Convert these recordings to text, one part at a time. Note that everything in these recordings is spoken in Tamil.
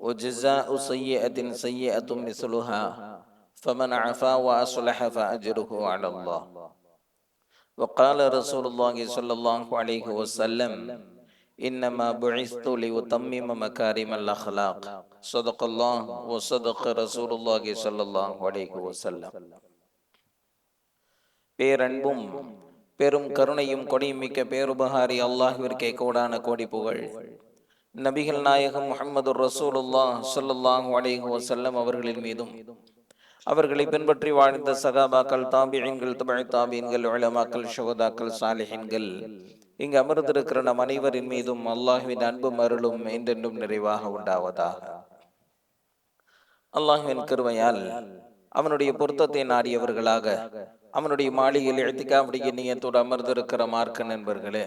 وجزاء سيئة سيئة مثلها فمن عفا وأصلح فأجره على الله وقال رسول الله صلى الله عليه وسلم إنما بعثت لأتمم مكارم الأخلاق صدق الله وصدق رسول الله صلى الله عليه وسلم பேரன்பும் பெரும் கருணையும் கொடியும் மிக்க பேருபகாரி அல்லாஹ்விற்கே கோடான கோடி புகழ் நபிகள் நாயகம் முகமது ரசூலுல்லா ஸல்லல்லாஹு அலேஹு வசல்லம் அவர்களின் மீதும். அவர்களை பின்பற்றி வாழ்ந்த சகாபாக்கள் தாபியன்கள் தமிழ் தாபியன்கள் உலமாக்கள் ஷுகதாக்கள் சாலிஹின்கள் இங்கு அமர்ந்திருக்கிற நம் அனைவரின் மீதும் அல்லாஹுவின் அன்பும் அருளும் என்றென்றும் நிறைவாக உண்டாவதாக. அல்லாஹுவின் கருமையால் அவனுடைய பொருத்தத்தை நாடியவர்களாக அவனுடைய மாளிகையில் எழுத்திக்காவுடைய நீயத்தோடு அமர்ந்திருக்கிற மார்க்க நண்பர்களே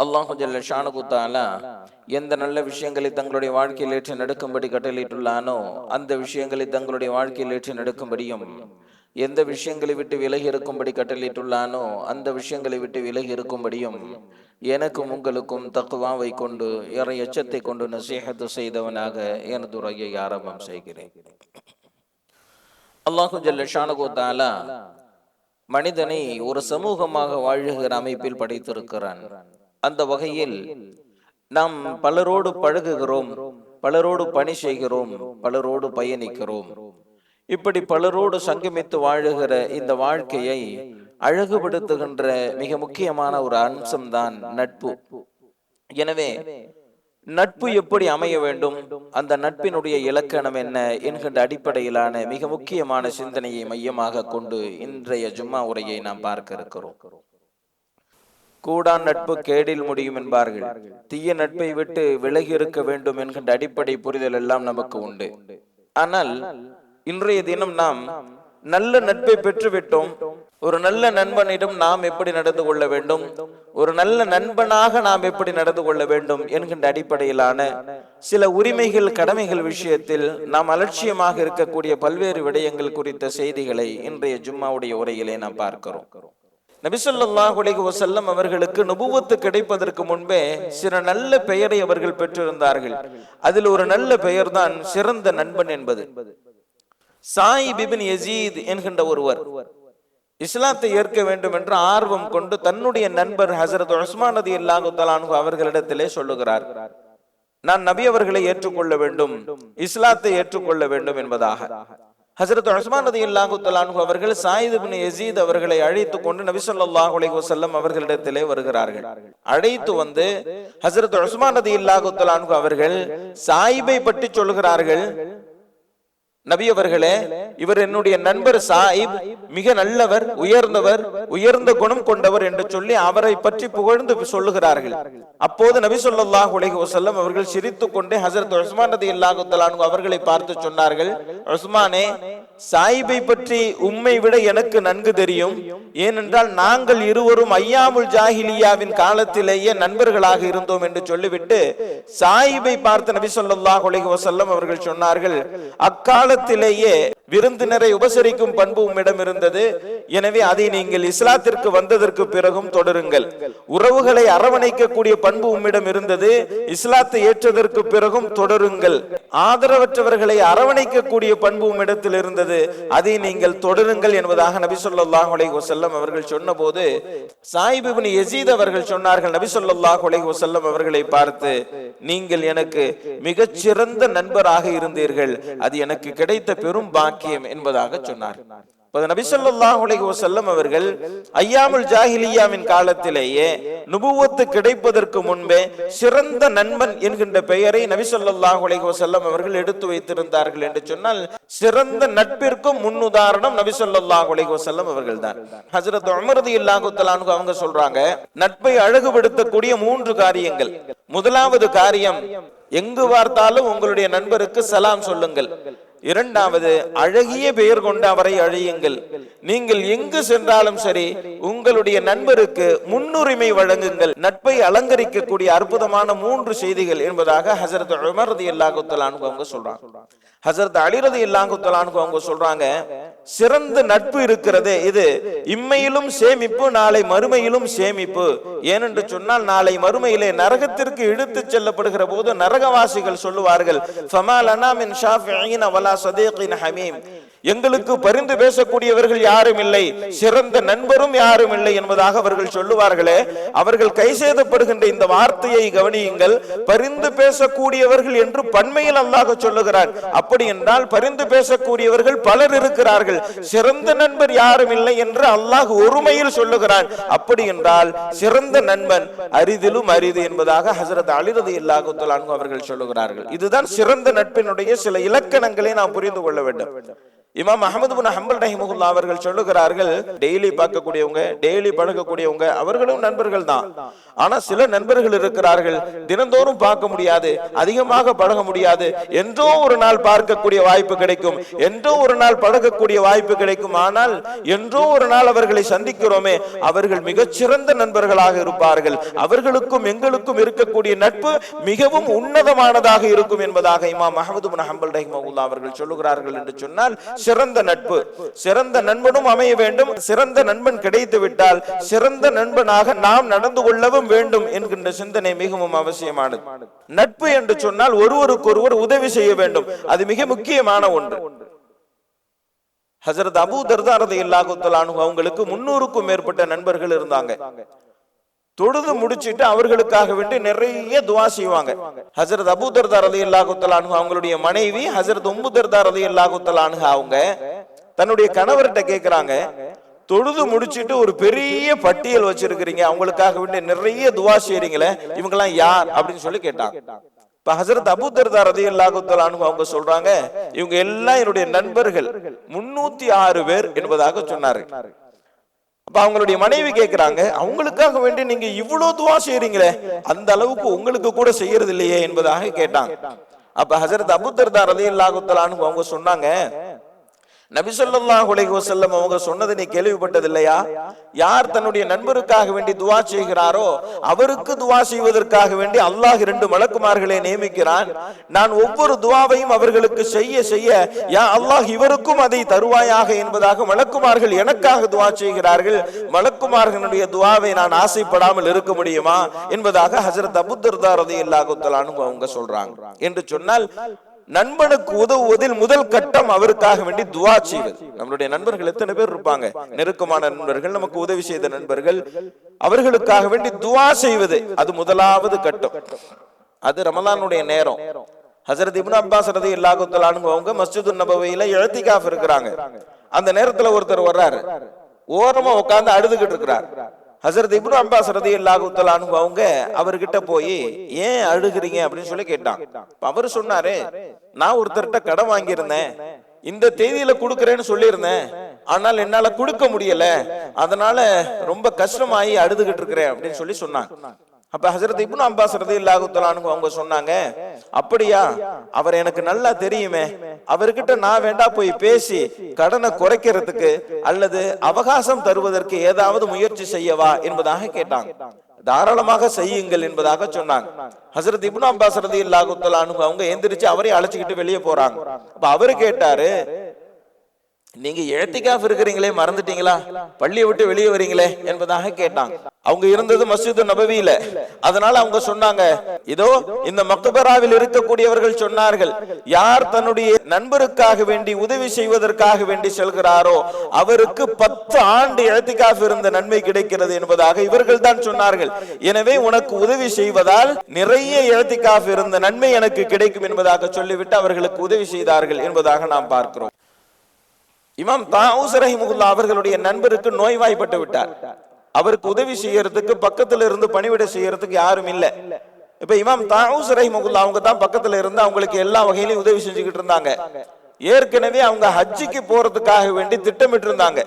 அல்லாஹு ஜல்ல ஷானுகுத்தாலா எந்த நல்ல விஷயங்களை தங்களுடைய வாழ்க்கையில் ஏற்று நடக்கும்படி கட்டளையிட்டுள்ளானோ அந்த விஷயங்களை தங்களுடைய வாழ்க்கையில் ஏற்று நடக்கும்படியும் எந்த விஷயங்களை விட்டு விலகி இருக்கும்படி கட்டளையிட்டுள்ளானோ அந்த விஷயங்களை விட்டு விலகி இருக்கும்படியும் எனக்கும் உங்களுக்கும் தக்குவாவை கொண்டு இறை எச்சத்தை கொண்டு நசீகத்து செய்தவனாக எனது உரையை ஆரம்பம் செய்கிறேன். அல்லாஹு ஜல்ல ஷானுகுத்தாலா மனிதனை ஒரு சமூகமாக வாழுகிற அமைப்பில் படைத்திருக்கிறான். அந்த வகையில் நாம் பலரோடு பழகுகிறோம் பலரோடு பணி செய்கிறோம் பலரோடு பயணிக்கிறோம். இப்படி பலரோடு சங்கமித்து வாழுகிற இந்த வாழ்க்கையை அழகுபடுத்துகின்ற மிக முக்கியமான ஒரு அம்சம்தான் நட்பு. எனவே நட்பு எப்படி அமைய வேண்டும் அந்த நட்பினுடைய இலக்கணம் என்ன என்கின்ற அடிப்படையிலான மிக முக்கியமான சிந்தனையை மையமாக கொண்டு இன்றைய ஜும்மா உரையை நாம் பார்க்க இருக்கிறோம். கூடான் நட்பு கேடில் முடியும் என்பார்கள். தீய நட்பை விட்டு விலகி இருக்க வேண்டும் என்கின்ற அடிப்படை புரிதல் எல்லாம் நமக்கு உண்டு. ஆனால் இன்றைய தினம் நாம் நல்ல நட்பை பெற்றுவிட்டோம். ஒரு நல்ல நண்பனிடம் நாம் எப்படி நடந்து கொள்ள வேண்டும்? ஒரு நல்ல நண்பனாக நாம் எப்படி நடந்து கொள்ள வேண்டும் என்கின்ற அடிப்படையிலான சில உரிமைகள் கடமைகள் விஷயத்தில் நாம் அலட்சியமாக இருக்கக்கூடிய பல்வேறு விடயங்கள் குறித்த செய்திகளை இன்றைய ஜும்மாவுடைய உரையிலே நாம் பார்க்கிறோம். நபிசல்லாஹ் உலக வசல்லம் அவர்களுக்கு நுபுவத்து கிடைப்பதற்கு முன்பே சில நல்ல பெயரை அவர்கள் பெற்றிருந்தார்கள். அதில் ஒரு நல்ல பெயர்தான் சிறந்த நண்பன் என்பது. சாய் பிபின் யசீத் என்கின்ற ஒருவர் இஸ்லாத்தை ஏற்க வேண்டும் என்று ஆர்வம் கொண்டு தன்னுடைய நண்பர் ஹசரத் உஸ்மான் நதி இல்லாஹு தலானு அவர்களிடத்திலே சொல்லுகிறார். நான் நபி அவர்களை ஏற்றுக்கொள்ள வேண்டும் இஸ்லாத்தை ஏற்றுக்கொள்ள வேண்டும் என்பதாக. ஹசரத் உஸ்மான் நதி இல்லாஹு அவர்கள் சாயிதுபின் எசீத் அவர்களை அழைத்து கொண்டு நபி உலக அலைஹி அவர்களிடத்திலே வருகிறார்கள். அழைத்து வந்து ஹசரத் உஸ்மான் நதி இல்லாஹு அவர்கள் சாயிபை பற்றி சொல்கிறார்கள். நபி அவர்களே இவர் என்னுடைய நண்பர் சாஹிப் மிக நல்லவர் உயர்ந்தவர் உயர்ந்த குணம் கொண்டவர் என்று சொல்லி அவரை பற்றி புகழ்ந்து சொல்லுகிறார்கள். அப்போது நபி சொல்லாஹ் உலகி வசல்லம் அவர்கள் சிரித்துக் கொண்டே ஹசரத் உஸ்மான் ரதி அல்லாஹு அவர்களை பார்த்து சொன்னார்கள் உஸ்மானே சாயிபை பற்றி உண்மை விட எனக்கு நன்கு தெரியும். ஏனென்றால் நாங்கள் இருவரும் ஐயாமுல் ஜாஹிலியாவின் காலத்திலேயே நண்பர்களாக இருந்தோம் என்று சொல்லிவிட்டு சாயிபை பார்த்து நபி சொல்லாஹ் உலகி வசல்லம் அவர்கள் சொன்னார்கள் அக்கால காலத்திலேயே விருந்தினரை உபசரிக்கும் பண்பு உம்மிடம் இருந்தது. எனவே அதை நீங்கள் இஸ்லாத்திற்கு வந்ததற்கு பிறகும் தொடருங்கள். உறவுகளை அரவணைக்கக்கூடிய பண்பு உம்மிடம் இருந்தது. இஸ்லாத்தை ஏற்றதற்கு பிறகும் தொடருங்கள். ஆதரவற்றவர்களை அரவணைக்கக்கூடிய பண்பு உம்மிடத்தில் இருந்தது. அதை நீங்கள் தொடருங்கள் என்பதாக நபி சொல்லாஹ் அலைஹி வஸல்லம் அவர்கள் சொன்னபோது சாயிபிபின் எசீத் அவர்கள் சொன்னார்கள். நபி சொல்லாஹ் அலைஹி வஸல்லம் அவர்களை பார்த்து நீங்கள் எனக்கு மிகச்சிறந்த நண்பராக இருந்தீர்கள். அது எனக்கு கிடைத்த பெரும் பாக்கியம் என்பதாக சொன்னார். நபிசல்லாஹ் அலைஹி வஸல்லம் அவர்கள் ஐயாமுல் ஜாஹிலியாவின் காலத்திலேயே நுபுவத்து கிடைப்பதற்கு முன்பே சிறந்த நண்பன் என்கின்ற பெயரை நபிசல்லாஹ் அலைஹி வஸல்லம் அவர்கள் எடுத்து வைத்திருந்தார்கள் என்று சொன்னால் சிறந்த நட்பிற்கும் முன்னுதாரணம் நபிசல்லாஹ் அலைஹி வஸல்லம் அவர்கள் தான் ஹசரத் உமரது இல்லாஹுத்தலானு அவங்க சொல்றாங்க நட்பை அழகுபடுத்தக்கூடிய மூன்று காரியங்கள். முதலாவது காரியம் எங்கு பார்த்தாலும் உங்களுடைய நண்பருக்கு சலாம் சொல்லுங்கள். இரண்டாவது அழகிய பெயர் கொண்டு அவரை அழியுங்கள். நீங்கள் எங்கு சென்றாலும் சரி உங்களுடைய நண்பருக்கு முன்னுரிமை வழங்குங்கள். நட்பை அலங்கரிக்கக்கூடிய அற்புதமான மூன்று செய்திகள் என்பதாக ஹசரத் உமர் இல்லாகுத்தலானுக்கு அவங்க சொல்றாங்க. ஹசரத் அலிரதி இல்லாங்குத்தலானுக்கு அவங்க சொல்றாங்க சிறந்த நட்பு இருக்கிறது இது. இம்மையிலும் சேமிப்பு நாளை மறுமையிலும் சேமிப்பு. ஏனென்று சொன்னால் நாளை மறுமையிலே நரகத்திற்கு இழுத்து செல்லப்படுகிற போது நரகவாசிகள் சொல்லுவார்கள் ஃபமாலனா மின் ஷாஃபிஈன على صديق حميم. எங்களுக்கு பரிந்து பேசக்கூடியவர்கள் யாரும் இல்லை. சிறந்த நண்பரும் யாரும் இல்லை என்பதாக அவர்கள் சொல்லுவார்களே. அவர்கள் கை செய்தப்படுகின்ற இந்த வார்த்தையை கவனியுங்கள். பரிந்து பேசக்கூடியவர்கள் என்று பன்மையில் அல்லாஹ் சொல்லுகிறார் அப்படி என்றால் பரிந்து பேசக்கூடியவர்கள் பலர் இருக்கிறார்கள். சிறந்த நண்பர் யாரும் இல்லை என்று அல்லாஹ் ஒருமையில் சொல்லுகிறான். அப்படி என்றால் சிறந்த நண்பன் அரிதிலும் அரிது என்பதாக ஹசரத் அலிரது இல்லாஹுத்தல் அவர்கள் சொல்லுகிறார்கள். இதுதான் சிறந்த நட்பினுடைய சில இலக்கணங்களை நாம் புரிந்து கொள்ள வேண்டும். இமாம் அஹமது பின் ஹம்பல் ரஹிமுல்லா அவர்கள் சொல்லுகிறார்கள் டெய்லி பார்க்கக்கூடியவங்க டெய்லி பழகக்கூடியவங்க அவர்களும் நண்பர்கள் தான். ஆனா சில நண்பர்கள் இருக்கிறார்கள் தினந்தோறும் பார்க்க முடியாது அதிகமாக பழக முடியாது. என்றோ ஒரு நாள் பார்க்கக்கூடிய வாய்ப்பு கிடைக்கும் என்றோ ஒரு நாள் பழகக்கூடிய வாய்ப்பு கிடைக்கும். ஆனால் என்றோ ஒரு நாள் அவர்களை சந்திக்கிறோமே அவர்கள் மிகச்சிறந்த நண்பர்களாக இருப்பார்கள். அவர்களுக்கும் எங்களுக்கும் இருக்கக்கூடிய நட்பு மிகவும் உன்னதமானதாக இருக்கும் என்பதாக இமாம் அஹமது பின் ஹம்பல் ரஹிமுல்லா அவர்கள் சொல்லுகிறார்கள் என்று சொன்னால் சிறந்த நட்பு. சிறந்த நண்பனும் அமைய வேண்டும். சிறந்த நண்பன் கிடைத்து விட்டால் சிறந்த நண்பனாக நாம் நடந்து கொள்ளவும் வேண்டும் என்கின்ற சிந்தனை மிகவும் அவசியமானது. நட்பு என்று சொன்னால் ஒருவருக்கொருவர் உதவி செய்ய வேண்டும். அது மிக முக்கியமான ஒன்று. ஹசரத் அபூ தர்தாரதை இல்லாகுத்தலானு அவங்களுக்கு முன்னூறுக்கும் மேற்பட்ட நண்பர்கள் இருந்தாங்க. தொழுது முடிச்சிட்டு அவர்களுக்காக வேண்டி நிறைய துவா செய்வாங்க. ஹசரத் அபூ தர்தார் அலி அல்லாஹுத்தலானு அவங்களுடைய மனைவி ஹசரத் உம்மு தர்தார் அலி அல்லாஹுத்தலானு அவங்க தன்னுடைய கணவர்கிட்ட கேக்குறாங்க தொழுது முடிச்சிட்டு ஒரு பெரிய பட்டியல் வச்சிருக்கிறீங்க. அவங்களுக்காக வேண்டி நிறைய துவா செய்றீங்களே இவங்கெல்லாம் யார்? அப்படின்னு சொல்லி கேட்டாங்க. இப்ப ஹசரத் அபூ தர்தார் அல்லாஹுத்தலானு அவங்க சொல்றாங்க இவங்க எல்லாம் என்னுடைய நண்பர்கள். முன்னூத்தி ஆறு பேர் என்பதாக சொன்னாரு. அப்ப அவங்களுடைய மனைவி கேட்கிறாங்க அவங்களுக்காக வேண்டி நீங்க இவ்வளவு துவா செய்யறீங்களே அந்த அளவுக்கு உங்களுக்கு கூட செய்யறது இல்லையே என்பதாக கேட்டாங்க. அப்ப ஹசரத் அபுத்தர்தா ரதி அல்லாஹுத்தலான்னு அவங்க சொன்னாங்க நபி செல்லம் அவங்க சொன்னதை நீ கேள்விப்பட்டது இல்லையா யார் தன்னுடைய நண்பருக்காக வேண்டி துவா செய்கிறாரோ அவருக்கு துவா செய்வதற்காக வேண்டி அல்லாஹ் இரண்டு மலக்குமார்களை நியமிக்கிறான். நான் ஒவ்வொரு துவாவையும் அவர்களுக்கு செய்ய செய்ய யா அல்லாஹ் இவருக்கும் அதை தருவாயாக என்பதாக மலக்குமார்கள் எனக்காக துவா செய்கிறார்கள். மலக்குமார்களுடைய துவாவை நான் ஆசைப்படாமல் இருக்க முடியுமா? என்பதாக ஹசரத் அபுத்தர்தாரதி இல்லாகுத்தலான்னு அவங்க சொல்றாங்க. என்று சொன்னால் நண்பனுக்கு உதவுவதில் முதல் கட்டம் அவருக்காக வேண்டி துவா செய்வது. நம்மளுடைய நண்பர்கள் எத்தனை பேர் இருப்பாங்க? நெருக்கமான நண்பர்கள் நமக்கு உதவி செய்த நண்பர்கள் அவர்களுக்காக வேண்டி துவா செய்வது அது முதலாவது கட்டம். அது ரமலானுடைய நேரம். ஹசரத் இப்னு அப்பாஸ் ரதி இல்லாஹுத்தலானு அவங்க மஸ்ஜிது நபவையில எழுத்திகாஃப் இருக்கிறாங்க. அந்த நேரத்துல ஒருத்தர் வர்றாரு. ஓரமா உட்கார்ந்து அழுதுகிட்டு இருக்கிறார். ஹசரத் இப்னு அப்பாஸ் ரதி அல்லாஹுத்தலானு அவங்க அவர்கிட்ட போய் ஏன் அழுகிறீங்க? அப்படின்னு சொல்லி கேட்டான். அவர் அவரு சொன்னாரு நான் ஒருத்தர்கிட்ட கடன் வாங்கியிருந்தேன். இந்த தேதியில கொடுக்கறேன்னு சொல்லியிருந்தேன். ஆனால் என்னால கொடுக்க முடியல. அதனால ரொம்ப கஷ்டமாயி அழுதுகிட்டு இருக்கிறேன். அப்படின்னு சொல்லி சொன்னாங்க. அப்ப ஹசரத் இப்னு அப்பாஸ் ரதி தஆலாஹு அவங்க சொன்னாங்க அப்படியா? அவர் எனக்கு நல்லா தெரியுமே. அவர்கிட்ட நான் வேண்டா போய் பேசி கடனை குறைக்கிறதுக்கு அல்லது அவகாசம் தருவதற்கு ஏதாவது முயற்சி செய்யவா? என்பதாக கேட்டாங்க. தாராளமாக செய்யுங்கள் என்பதாக சொன்னாங்க. ஹசரத் இப்னு அப்பாஸ் ரதி தஆலாஹு அவங்க எந்திரிச்சு அவரே அழைச்சிக்கிட்டு வெளியே போறாங்க. அப்ப அவரு கேட்டாரு நீங்க எழுத்திக்காஃப் இருக்கிறீங்களே மறந்துட்டீங்களா? பள்ளியை விட்டு வெளியே வரீங்களே என்பதாக கேட்டாங்க. அவங்க இருந்தது மஸ்ஜிது நபவியில. அதனால அவங்க சொன்னாங்க இதோ இந்த மக்தபராவில் இருக்கக்கூடியவர்கள் சொன்னார்கள் யார் தன்னுடைய நண்பருக்காக வேண்டி உதவி செய்வதற்காக வேண்டி செல்கிறாரோ அவருக்கு பத்து ஆண்டு எழுத்திக்காஃப் இருந்த நன்மை கிடைக்கிறது என்பதாக இவர்கள் தான் சொன்னார்கள். எனவே உனக்கு உதவி செய்வதால் நிறைய எழுத்திக்காஃப் இருந்த நன்மை எனக்கு கிடைக்கும் என்பதாக சொல்லிவிட்டு அவர்களுக்கு உதவி செய்தார்கள் என்பதாக நாம் பார்க்கிறோம். இமாம் தாவூஸ் ரஹிமுல்லா அவர்களுடைய நண்பருக்கு நோய்வாய்ப்பட்டு விட்டார். அவருக்கு உதவி செய்யறதுக்கு பக்கத்துல இருந்து பணிவிட செய்யறதுக்கு யாரும் இல்லை. இப்ப இமாம் தாவூஸ் ரஹிமுல்லா அவங்க தான் பக்கத்துல இருந்து அவங்களுக்கு எல்லா வகையிலும் உதவி செஞ்சுக்கிட்டு இருந்தாங்க. ஏற்கனவே அவங்க ஹஜ்ஜிக்கு போறதுக்காக வேண்டி திட்டமிட்டு இருந்தாங்க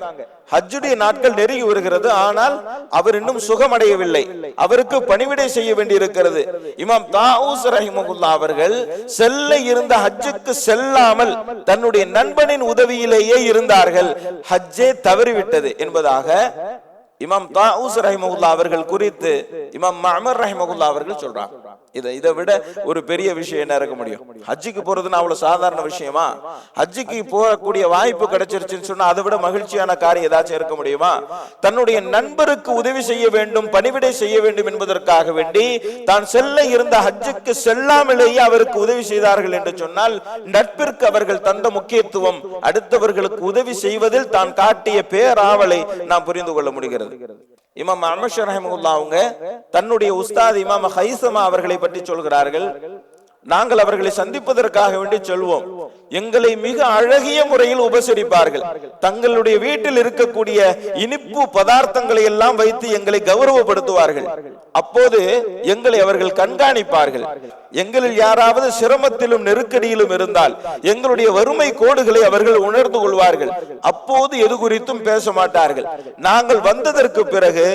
ஹஜ்ஜுடைய நாட்கள் நெருங்கி வருகிறது. ஆனால் அவர் இன்னும் சுகமடையவில்லை. அவருக்கு பணிவிடை செய்ய வேண்டி இருக்கிறது இமாம் தாவூஸ் ரஹிமகுல்லா அவர்கள் செல்ல இருந்த ஹஜ்ஜுக்கு செல்லாமல் தன்னுடைய நண்பனின் உதவியிலேயே இருந்தார்கள். ஹஜ்ஜே தவறிவிட்டது என்பதாக இமாம் தாவூஸ் ரஹிமகுல்லா அவர்கள் குறித்து இமாம் மஹமர் ரஹிமகுல்லா அவர்கள் சொல்றாங்க. இதை இதை விட ஒரு பெரிய விஷயம் என்ன இருக்க முடியும்? ஹஜ்ஜுக்கு போறதுன்னு அவ்வளவு சாதாரண விஷயமா? ஹஜ்ஜுக்கு போகக்கூடிய வாய்ப்பு கிடைச்சிருச்சுன்னு சொன்னா அதை விட மகிழ்ச்சியான காரியம் ஏதாச்சும் இருக்க முடியுமா? தன்னுடைய நண்பருக்கு உதவி செய்ய வேண்டும் பணிவிடை செய்ய வேண்டும் என்பதற்காக வேண்டி தான் செல்ல இருந்த ஹஜ்ஜுக்கு செல்லாமலேயே அவருக்கு உதவி செய்தார்கள் என்று சொன்னால் நட்பிற்கு அவர்கள் தந்த முக்கியத்துவம் அடுத்தவர்களுக்கு உதவி செய்வதில் தான் காட்டிய பேராவலை நாம் புரிந்து கொள்ள முடிகிறது. இமாம் அமஷ் ரஹமுல்லா அவங்க தன்னுடைய உஸ்தாத் இமாம் ஹைசமா அவர்களை பற்றி சொல்கிறார்கள். நாங்கள் அவர்களை சந்திப்பதற்காக வேண்டி சொல்வோம். எங்களை மிக அழகிய முறையில் உபசரிப்பார்கள். தங்களுடைய வீட்டில் இருக்கக்கூடிய இனிப்பு பதார்த்தங்களை எல்லாம் வைத்து எங்களை கௌரவப்படுத்துவார்கள். அப்போது எங்களை அவர்கள் கண்காணிப்பார்கள். எங்களில் யாராவது சிரமத்திலும் நெருக்கடியிலும் இருந்தால் எங்களுடைய வறுமை கோடுகளை அவர்கள் உணர்ந்து கொள்வார்கள். அப்போது எது குறித்தும் பேச மாட்டார்கள். நாங்கள் வந்ததற்கு பிறகு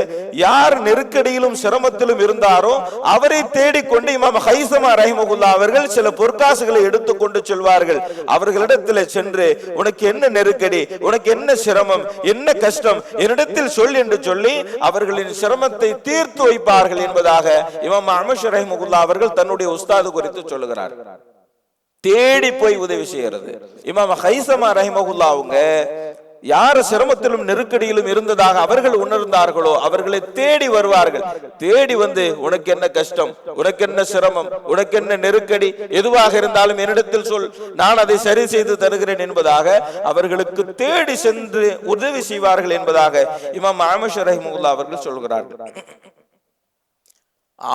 யார் நெருக்கடியிலும் சிரமத்திலும் இருந்தாரோ அவரை தேடிக்கொண்டு இமாம் ஹைசமா ரஹிமகுல்லா அவர்கள் சில பொற்காசுகளை எடுத்துக்கொண்டு செல்வார்கள். அவர்களிடத்தில் சென்று உனக்கு என்ன நெருக்கடி? உனக்கு என்ன சிரமம்? என்ன கஷ்டம்? என்னிடத்தில் சொல் என்று சொல்லி அவர்களின் சிரமத்தை தீர்த்து வைப்பார்கள் என்பதாக இமாம் அமஷ் ரஹிமுல்லா அவர்கள் தன்னுடைய உஸ்தாது குறித்து சொல்லுகிறார். தேடி போய் உதவி செய்யறது இமாம் ஹைசமா ரஹிமகுல்லா அவங்க யார் சிரமத்திலும் நெருக்கடியிலும் இருந்ததாக அவர்கள் உணர்ந்தார்களோ அவர்களை தேடி வருவார்கள். தேடி வந்து உனக்கு என்ன கஷ்டம்? உனக்கு என்ன சிரமம்? உனக்கு என்ன நெருக்கடி? எதுவாக இருந்தாலும் என்னிடத்தில் சொல். நான் அதை சரி செய்து தருகிறேன் என்பதாக அவர்களுக்கு தேடி சென்று உதவி செய்வார்கள் என்பதாக இமாம் ஆமஷ் ரஹிமுல்லா அவர்கள் சொல்கிறார்கள்.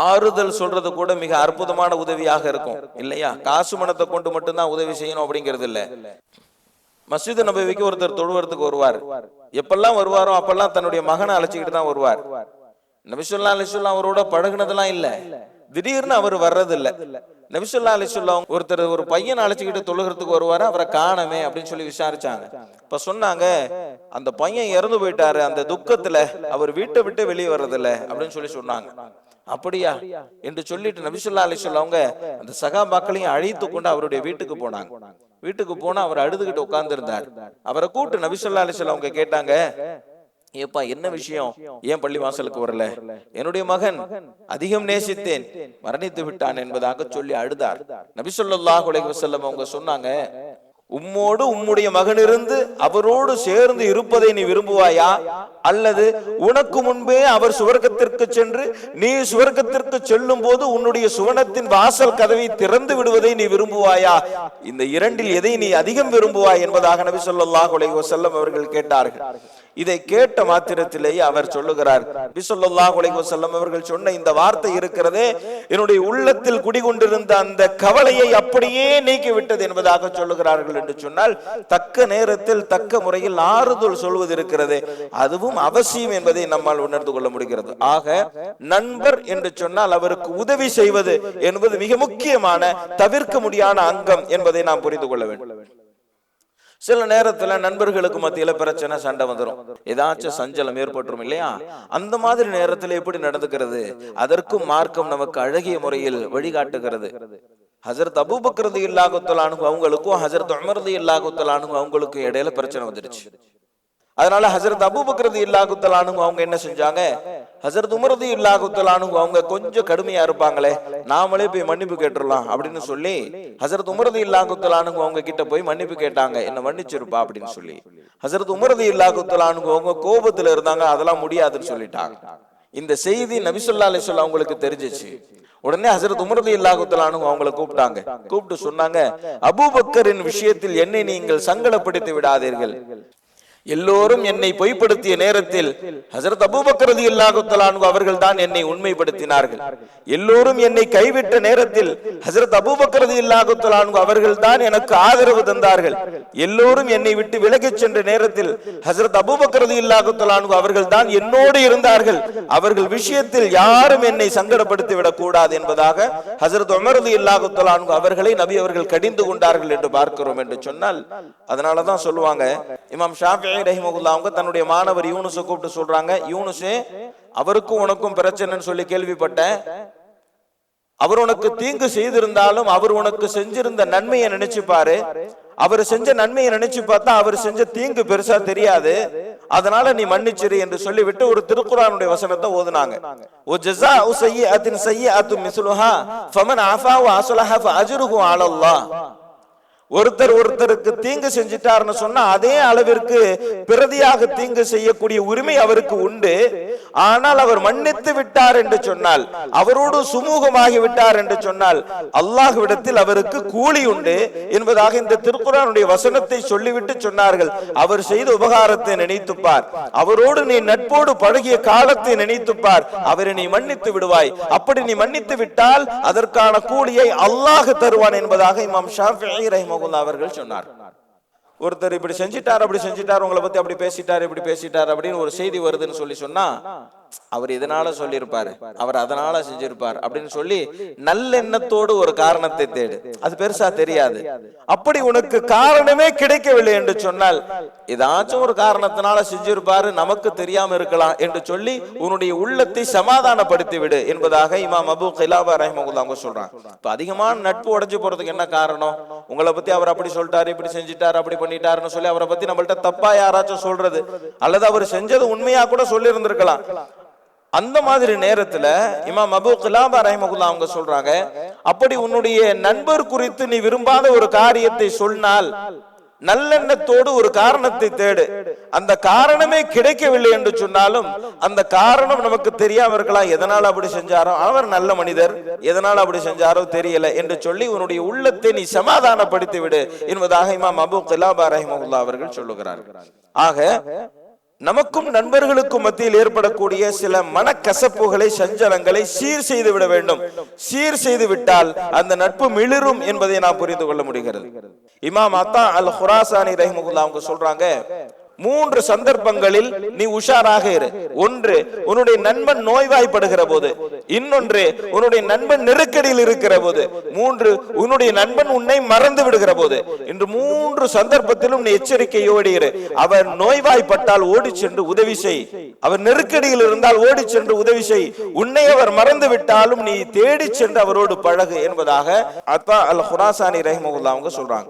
ஆறுதல் சொல்றது கூட மிக அற்புதமான உதவியாக இருக்கும். இல்லையா? காசு மனத்தை கொண்டு மட்டும்தான் உதவி செய்யணும் அப்படிங்கிறது இல்ல. மஸ்ஜித் நபவிக்கு ஒருத்தர் தொழுவறதுக்கு வருவார். எப்பெல்லாம் வருவாரோ அப்பெல்லாம் தன்னுடைய மகனை அழைச்சிக்கிட்டு தான் வருவார். நபிசுல்லா அலிசுல்லா அவரோட பழகுனதெல்லாம் இல்ல. திடீர்னு அவர் வர்றது இல்ல நபிசுல்லா அலிசுல்லா ஒருத்தர் ஒரு பையனை அழைச்சிக்கிட்டு தொழுகிறதுக்கு வருவாரு அவரை காணமே அப்படின்னு சொல்லி விசாரிச்சாங்க. இப்ப சொன்னாங்க அந்த பையன் இறந்து போயிட்டாரு அந்த துக்கத்துல அவர் வீட்டை விட்டு வெளியே வர்றதில்ல அப்படின்னு சொல்லி சொன்னாங்க. அப்படியா? என்று சொல்லிட்டு நபிசுல்லா அலிசுல்லா அவங்க அந்த சகாபாக்களையும் அழைத்து கொண்டு அவருடைய வீட்டுக்கு போனாங்க. வீட்டுக்கு போனா அவர் அழுதுகிட்டு உட்கார்ந்துருந்தார். அவரை கூட்டு நபிசல்லா அலிசுல்லா அவங்க கேட்டாங்க ஏப்பா என்ன விஷயம்? ஏன் பள்ளி வாசலுக்கு வரல? என்னுடைய மகன் அதிகம் நேசித்தேன் மரணித்து விட்டான் என்பதாக சொல்லி அழுதார். நபி ஸல்லல்லாஹு அவங்க சொன்னாங்க உம்மோடு உம்முடைய மகன் இருந்து அவரோடு சேர்ந்து இருப்பதை நீ விரும்புவாயா? அல்லது உனக்கு முன்பே அவர் சுவர்க்கத்திற்கு சென்று நீ சுவர்க்கத்திற்கு செல்லும் போது உன்னுடைய சுவனத்தின் வாசல் கதவை திறந்து விடுவதை நீ விரும்புவாயா? இந்த இரண்டில் எதை நீ அதிகம் விரும்புவாய் என்பதாக நபி சொல்லாஹ் செல்லம் அவர்கள் கேட்டார்கள். இதை கேட்ட மாத்திரத்திலேயே அவர் சொல்லுகிறார். நபி குலைகோ செல்லம் அவர்கள் சொன்ன இந்த வார்த்தை இருக்கிறதே என்னுடைய உள்ளத்தில் குடிகொண்டிருந்த அந்த கவலையை அப்படியே நீக்கிவிட்டது என்பதாக சொல்லுகிறார்கள் என்று சொன்னால் தக்க நேரத்தில் தக்க முறையில் ஆறுதல் சொல்வது இருக்கிறது அதுவும் அவசியம் என்பதை நம்மால் உணர்ந்து கொள்ள முடிகிறது. ஆக நண்பர் என்று சொன்னால் அவருக்கு உதவி செய்வது என்பது மிக முக்கியமான தவிர்க்க முடியாத அங்கம் என்பதை நாம் புரிந்து கொள்ள வேண்டும். சில நேரத்துல நண்பர்களுக்கு மத்தியில பிரச்சனை சண்டை வந்துரும். ஏதாச்சும் சஞ்சலம் ஏற்பட்டுரும் இல்லையா? அந்த மாதிரி நேரத்துல எப்படி நடந்துக்கிறது? அதற்கும் மார்க்கம் நமக்கு அழகிய முறையில் வழிகாட்டுகிறது. ஹசரத் அபூபக்ரது இல்லாகுத்தலானு அவங்களுக்கும் ஹசரத் அமர்தி இல்லாகுத்தலானு அவங்களுக்கும் இடையில பிரச்சனை வந்துருச்சு அதனால ஹசரத் அபூபக்ரது இல்லாகுத்தலானு அவங்க என்ன செஞ்சாங்க? ஹசரத் உமரது இல்லாகுத்தலானு அவங்க கொஞ்சம் கடுமையா இருப்பாங்களே நாமளே போய் மன்னிப்பு கேட்டுடலாம் அப்படின்னு சொல்லி ஹசரத் உமரது இல்லாகுத்தலானு அவங்க கிட்ட போய் மன்னிப்பு கேட்டாங்க. என்ன மன்னிச்சிருப்பா அப்படின்னு சொல்லி. ஹசரத் உமரது இல்லாகுத்தலானு அவங்க கோபத்துல இருந்தாங்க அதெல்லாம் முடியாதுன்னு சொல்லிட்டாங்க. இந்த செய்தி நபிசுல்லா அலிசுல்லா அவங்களுக்கு தெரிஞ்சிச்சு. உடனே ஹசரத் உமரது இல்லாகுத்தலானு அவங்களை கூப்பிட்டாங்க. கூப்பிட்டு சொன்னாங்க அபூபக்கரின் விஷயத்தில் என்னை நீங்கள் சங்கடப்படுத்தி விடாதீர்கள். எல்லோரும் என்னை பொய்ப்படுத்திய நேரத்தில் ஹசரத் அபூபக்கர் ரலியல்லாஹு அவர்கள் தான் என்னை உண்மைப்படுத்தினார்கள். எல்லோரும் என்னை கைவிட்ட நேரத்தில் ஹசரத் அபூபக்கர் ரலியல்லாஹு அவர்கள் தான் எனக்கு ஆதரவு தந்தார்கள். எல்லோரும் என்னை விட்டு விலகிச் சென்ற நேரத்தில் ஹசரத் அபூபக்கர் ரலியல்லாஹு அவர்கள் தான் என்னோடு இருந்தார்கள். அவர்கள் விஷயத்தில் யாரும் என்னை சங்கடப்படுத்தி விடக் கூடாது என்பதாக ஹசரத் உமரது ரலியல்லாஹு அவர்களை நபி அவர்கள் கடிந்து கொண்டார்கள் என்று பார்க்கிறோம் என்று சொன்னால் அதனாலதான் சொல்லுவாங்க இமாம் ஷாஃபி ஷாஃபிஈ ரஹிமகுல்லா அவங்க தன்னுடைய மாணவர் யூனுஸை கூப்பிட்டு சொல்றாங்க யூனுஸே அவருக்கும் உனக்கும் பிரச்சனைன்னு சொல்லி கேள்விப்பட்டேன். அவர் உனக்கு தீங்கு செய்திருந்தாலும் அவர் உனக்கு செஞ்சிருந்த நன்மையை நினைச்சு பாரு. அவர் செஞ்ச நன்மையை நினைச்சு பார்த்தா அவர் செஞ்ச தீங்கு பெருசா தெரியாது. அதனால நீ மன்னிச்சிரு என்று சொல்லிவிட்டு ஒரு திருக்குறானுடைய வசனத்தை ஓதுனாங்க. ஓ ஜஸா உ சய்யிஅத்தின் சய்யிஅத்து மிசுலுஹா ஃபமன் ஆஃபா உ அசுலஹா ஃப அஜுருஹு அலல்லாஹ். ஒருத்தர் ஒருத்தருக்கு தீங்கு செஞ்சிட்டாருன்னு சொன்னா அதே அளவிற்கு பிரதியாக தீங்கு செய்யக்கூடிய உரிமை அவருக்கு உண்டு. ஆனால் அவர் மன்னித்து விட்டார் என்று சொன்னால் அவரோடு சுமூகமாகி விட்டார் என்று சொன்னால் அல்லாஹ்விடத்தில் அவருக்கு கூலி உண்டு என்பதாக இந்த திருக்குறானுடைய வசனத்தை சொல்லிவிட்டு சொன்னார்கள். அவர் செய்த உபகாரத்தை நினைத்துப்பார். அவரோடு நீ நட்போடு பழகிய காலத்தை நினைத்துப்பார். அவரை நீ மன்னித்து விடுவாய். அப்படி நீ மன்னித்து விட்டால் அதற்கான கூலியை அல்லாஹ் தருவான் என்பதாக இமாம் ஷாஃபிஈ ரஹிமஹுல்லா அவர்கள் சொன்னார். ஒருத்தர் இப்படி செஞ்சிட்டார் அப்படி செஞ்சிட்டார் உங்களை பத்தி அப்படி பேசிட்டார் இப்படி பேசிட்டார் அப்படின்னு ஒரு செய்தி வருதுன்னு சொல்லி சொன்னா அவர் இதனால சொல்லியிருப்பாரு. அவர் அதனால செஞ்சிருப்பார் அப்படின்னு சொல்லி நல்லெண்ணத்தோடு ஒரு காரணத்தை தேடு. அது பெருசா தெரியாது. அப்படி உனக்கு காரணமே கிடைக்கவில்லை என்று சொன்னால் ஏதாச்சும் ஒரு காரணத்தினால செஞ்சிருப்பாரு நமக்கு தெரியாம இருக்கலாம் என்று சொல்லி உன்னுடைய உள்ளத்தை சமாதானப்படுத்தி விடு என்பதாக இமாம் அபு கிலாபா ரஹிமகுல்லா அவங்க சொல்றாங்க. இப்ப அதிகமான நட்பு உடஞ்சு போறதுக்கு என்ன காரணம்? உங்களை பத்தி அவர் அப்படி சொல்லிட்டாரு இப்படி செஞ்சிட்டாரு அப்படி பண்ணிட்டாருன்னு சொல்லி அவரை பத்தி நம்மள்ட்ட தப்பா யாராச்சும் சொல்றது. அல்லது அவர் செஞ்சது உண்மையா கூட சொல்லி இருந்திருக்கலாம் அந்த மாதிரி நேரத்துல இமாம் அபு கிலாபா ரஹிமகுல்லா அவங்க சொல்றாங்க அப்படி உன்னுடைய நண்பர் குறித்து நீ விரும்பாத ஒரு காரியத்தை சொன்னால் நல்லெண்ணத்தோடு ஒரு காரணத்தை தேடு. அந்த காரணமே கிடைக்கவில்லை என்று சொன்னாலும் அந்த காரணம் நமக்கு தெரியாம இருக்கலாம். எதனால அப்படி செஞ்சாரோ? அவர் நல்ல மனிதர். எதனால அப்படி செஞ்சாரோ தெரியல. என்று சொல்லி உன்னுடைய உள்ளத்தை நீ சமாதானப்படுத்தி விடு என்பதாக இமாம் அபு கிலாபா ரஹிமகுல்லா அவர்கள் சொல்லுகிறார்கள். ஆக நமக்கும் நண்பர்களுக்கும் மத்தியில் ஏற்படக்கூடிய சில மனக்கசப்புகளை சஞ்சலங்களை சீர் செய்து விட வேண்டும். சீர் செய்து விட்டால் அந்த நட்பு மிளிரும் என்பதை நாம் புரிந்து கொள்ள முடிகிறது. இமாம் அத்தா அல் ஹுராசானி ரஹிமுல்லா அவங்க சொல்றாங்க மூன்று சந்தர்ப்பங்களில் நீ உஷாராக இரு. ஒன்று உன்னுடைய நண்பன் நோய்வாய்ப்படுகிற போது. இன்னொன்று உன்னுடைய நண்பன் நெருக்கடியில் இருக்கிற போது. மூன்று உன்னுடைய நண்பன் உன்னை மறந்து விடுகிற போது. இன்று மூன்று சந்தர்ப்பத்திலும் நீ எச்சரிக்கையோடு இரு. அவர் நோய்வாய்ப்பட்டால் ஓடி சென்று உதவி செய். அவர் நெருக்கடியில் இருந்தால் ஓடி சென்று உதவி செய். உன்னை அவர் மறந்து விட்டாலும் நீ தேடி சென்று அவரோடு பழகு என்பதாக அத்தா அல் ஹுராசானி ரஹிமகுல்லா அவங்க சொல்றாங்க.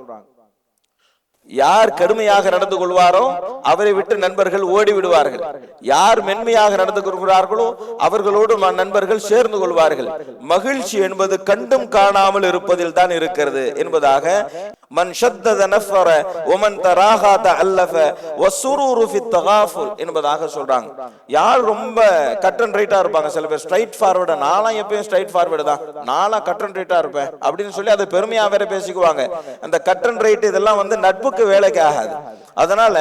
யார் கடுமையாக நடந்து கொள்வாரோ அவரை விட்டு நண்பர்கள் ஓடி விடுவார்கள். யார் மென்மையாக நடந்து கொள்கிறார்களோ அவர்களோடு நண்பர்கள் சேர்ந்து கொள்வார்கள். மகிழ்ச்சி என்பது கண்டும் காணாமல் இருப்பதில் தான் இருக்கிறது என்பதாக மன் ஷத்தத நஃபர ஒமன் த அல்லஃப வசுரூரு ஃபி தகாஃபுல் என்பதாக சொல்றாங்க. யார் ரொம்ப கட் அண்ட் ரைட்டா இருப்பாங்க? சில பேர் ஸ்ட்ரைட் ஃபார்வர்டு நான்லாம் எப்பயும் ஸ்ட்ரைட் ஃபார்வர்டு தான். நான்லாம் கட் அண்ட் ரைட்டா இருப்பேன் அப்படின்னு சொல்லி அதை பெருமையா வேற பேசிக்குவாங்க. அந்த கட் அண்ட் ரைட் இதெல்லாம் வந்து நட்புக்கு வேலைக்கு ஆகாது. அதனால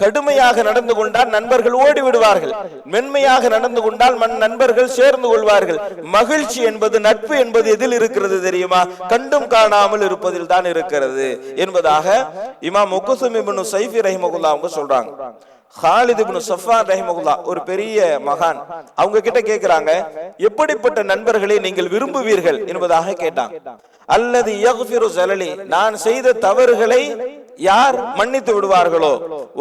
கடுமையாக நடந்து கொண்டால் நண்பர்கள் ஓடி விடுவார்கள் மென்மையாக நடந்து கொண்டால் நண்பர்கள் சேர்ந்து கொள்வார்கள். மகிழ்ச்சி என்பது நட்பு என்பது எதில் இருக்கிறது தெரியுமா? கண்டும் காணாமல் இருப்பதில் தான் இருக்கிறது. என்பதாக இமாம் முகுசும் சைஃபி ரஹிமகுல்லா அவங்க சொல்றாங்க. ஹாலித் இப்னு சஃபான் ரஹிமகுல்லா ஒரு பெரிய மகான் அவங்க கிட்ட கேக்குறாங்க எப்படிப்பட்ட நண்பர்களை நீங்கள் விரும்புவீர்கள்? என்பதாக கேட்டாங்க. அல்லது யக்ஃபிரு ஜலலி நான் செய்த தவறுகளை யார் மன்னித்து விடுவார்களோ?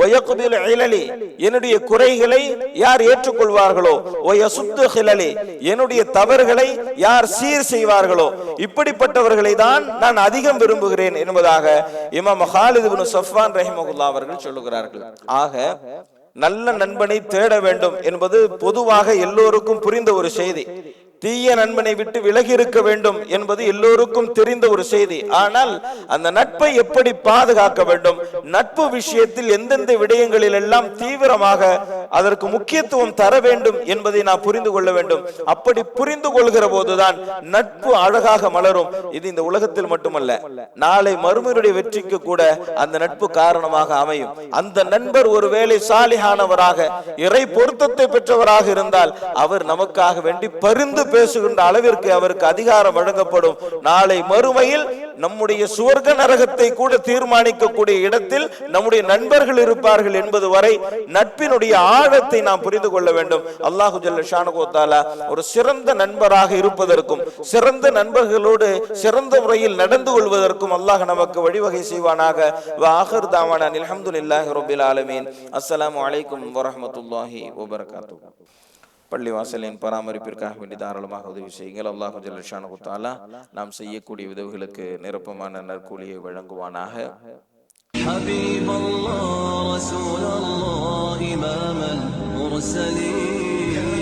ஒயக்குதில் இழலி என்னுடைய குறைகளை யார் ஏற்றுக்கொள்வார்களோ? ஒயசுத்து ஹிலலி என்னுடைய தவறுகளை யார் சீர் செய்வார்களோ? இப்படிப்பட்டவர்களை தான் நான் அதிகம் விரும்புகிறேன் என்பதாக இமாம் ஹாலிது இப்னு சஃப்வான் ரஹிமகுல்லா அவர்கள் சொல்லுகிறார்கள். ஆக நல்ல நண்பனை தேட வேண்டும் என்பது பொதுவாக எல்லோருக்கும் புரிந்த ஒரு செய்தி. தீய நண்பனை விட்டு விலகி இருக்க வேண்டும் என்பது எல்லோருக்கும் தெரிந்த ஒரு செய்தி. ஆனால் அந்த நட்பை எப்படி பாதுகாக்க வேண்டும்? நட்பு விஷயத்தில் எந்தெந்த விடயங்களில் எல்லாம் தீவிரமாக அதற்கு முக்கியத்துவம் தர வேண்டும் என்பதை நாம் புரிந்து கொள்ள வேண்டும். அப்படி புரிந்து கொள்கிற போதுதான் நட்பு அழகாக மலரும். இது இந்த உலகத்தில் மட்டுமல்ல நாளை மறுமையுடைய வெற்றிக்கு கூட அந்த நட்பு காரணமாக அமையும். அந்த நண்பர் ஒருவேளை சாலிகானவராக இறை பொருத்தத்தை பெற்றவராக இருந்தால் அவர் நமக்காக வேண்டி பரிந்து பேசுகின்ற அளவிற்கு அவருக்கு அதிகாரம் வழங்கப்படும். நாளை மறுமையில் நம்முடைய சுவர்க்க நரகத்தை கூட தீர்மானிக்கக்கூடிய இடத்தில் நம்முடைய நண்பர்கள் இருப்பார்கள் என்பது வரை நட்பினுடைய ஆழத்தை நாம் புரிந்து கொள்ள வேண்டும். அல்லாஹு ஜல்ல ஒரு சிறந்த நண்பராக இருப்பதற்கும் சிறந்த நண்பர்களோடு சிறந்த முறையில் நடந்து கொள்வதற்கும் அல்லாஹ் நமக்கு வழிவகை செய்வானாக. ஆஹர் தாவானா அல்ஹம்துலில்லாஹி ரப்பில் ஆலமீன். அஸ்ஸலாமு அலைக்கும் வரஹ்மத்துல்லாஹி வபரகாத்துஹு. பள்ளி வாசலின் பராமரிப்பிற்காக வேண்டி தாராளமாக உதவி செய்யுங்கள் அல்லாஹு ஜல்லஷானு தாலா நாம் செய்யக்கூடிய உதவிகளுக்கு நிரப்பமான நற்கூலியை வழங்குவானாக حبيب الله رسول الله إمام المرسلين